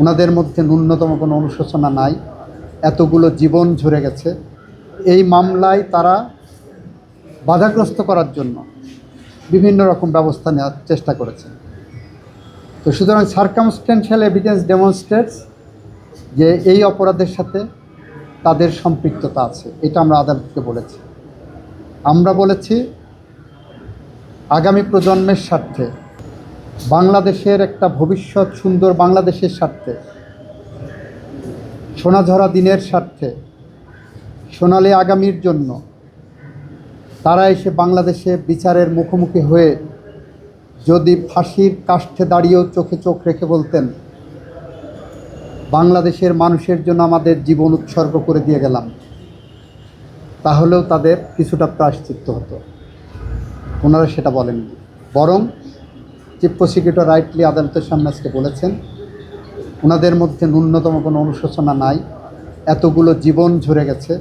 ওনাদের মধ্যে ন্যূনতম কোনো অনুশোচনা নাই। এতগুলো জীবন ঝরে গেছে। এই মামলায় তারা বাধাগ্রস্ত করার জন্য বিভিন্ন রকম ব্যবস্থা নেওয়ার চেষ্টা করেছে। তো সুতরাং সার্কামস্টেন্সিয়াল এভিডেন্স ডেমনস্ট্রেটস যে এই অপরাধের সাথে তাদের সম্পৃক্ততা আছে, এটা আমরা আদালতকে বলেছি। আমরা বলেছি, আগামী প্রজন্মের স্বার্থে বাংলাদেশের একটা ভবিষ্যৎ সুন্দর বাংলাদেশের স্বার্থে, সোনাঝরা দিনের স্বার্থে, সোনালী আগামীর জন্য তারা এসে বাংলাদেশে বিচারের মুখোমুখি হয়ে যদি ফাঁসির কাষ্ঠে দাঁড়িয়েও চোখে চোখ রেখে বলতেন, বাংলাদেশের মানুষের জন্য আমাদের জীবন উৎসর্গ করে দিয়ে গেলাম, তাহলেও তাদের কিছুটা প্রায়শ্চিত্ত হতো। ওনারা সেটা বলেননি। বরং চিফ প্রসিকিউটর রাইটলি আদালতের সামনে আজকে বলেছেন, ওনাদের মধ্যে ন্যূনতম কোনো অনুশোচনা নাই। এতগুলো জীবন ঝরে গেছে,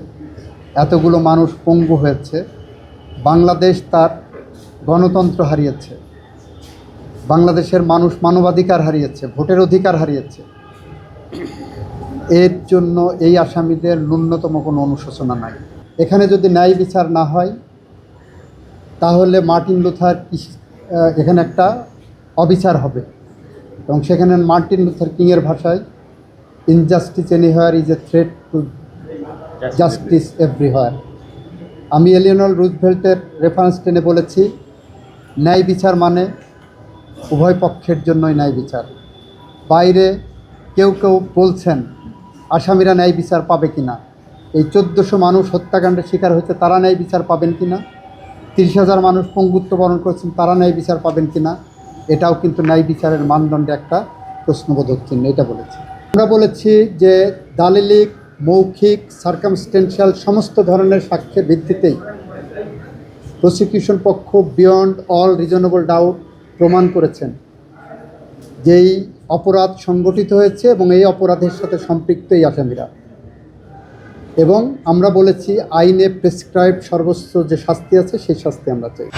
এতগুলো মানুষ পঙ্গু হয়েছে। বাংলাদেশ তার গণতন্ত্র হারিয়েছে। বাংলাদেশের মানুষ মানবাধিকার হারিয়েছে, ভোটের অধিকার হারিয়েছে। এর জন্য এই আসামিদের ন্যূনতম কোনো অনুশোচনা নাই। এখানে যদি ন্যায় বিচার না হয়, তাহলে মার্টিন লুথার এখানে একটা অবিচার হবে। এবং সেখানে মার্টিন লুথার কিংয়ের ভাষায় injustice anywhere is a threat to justice everywhere আমি এলিয়নল রুজভেল্টের রেফারেন্স টেনে বলেছি, ন্যায় বিচার মানে উভয় পক্ষের জন্যই ন্যায় বিচার। বাইরে কেউ কেউ বলছেন, আসামিরা ন্যায় বিচার পাবে কি না এই চোদ্দোশো মানুষ হত্যাকাণ্ডের শিকার হয়েছে, তারা ন্যায় বিচার পাবেন কি না তিরিশ হাজার মানুষ পঙ্গুত্ব বরণ করেছেন, তারা ন্যায় বিচার পাবেন কি না এটাও কিন্তু ন্যায় বিচারের মানদণ্ডে একটা প্রশ্নবোধক চিহ্ন, এটা বলেছি। আমরা বলেছি যে দালিলিক, মৌখিক সার্কামস্টেন্সিয়াল সমস্ত ধরনের সাক্ষ্যের ভিত্তিতেই প্রসিকিউশন পক্ষ বিয়ন্ড অল রিজনেবল ডাউট প্রমাণ করেছেন যেই অপরাধ সংগঠিত হয়েছে এবং এই অপরাধের সাথে সম্পৃক্ত এই আসামিরা। এবং আমরা বলেছি আইনে প্রেসক্রাইব সর্বোচ্চ যে শাস্তি আছে সেই শাস্তি আমরা চাই।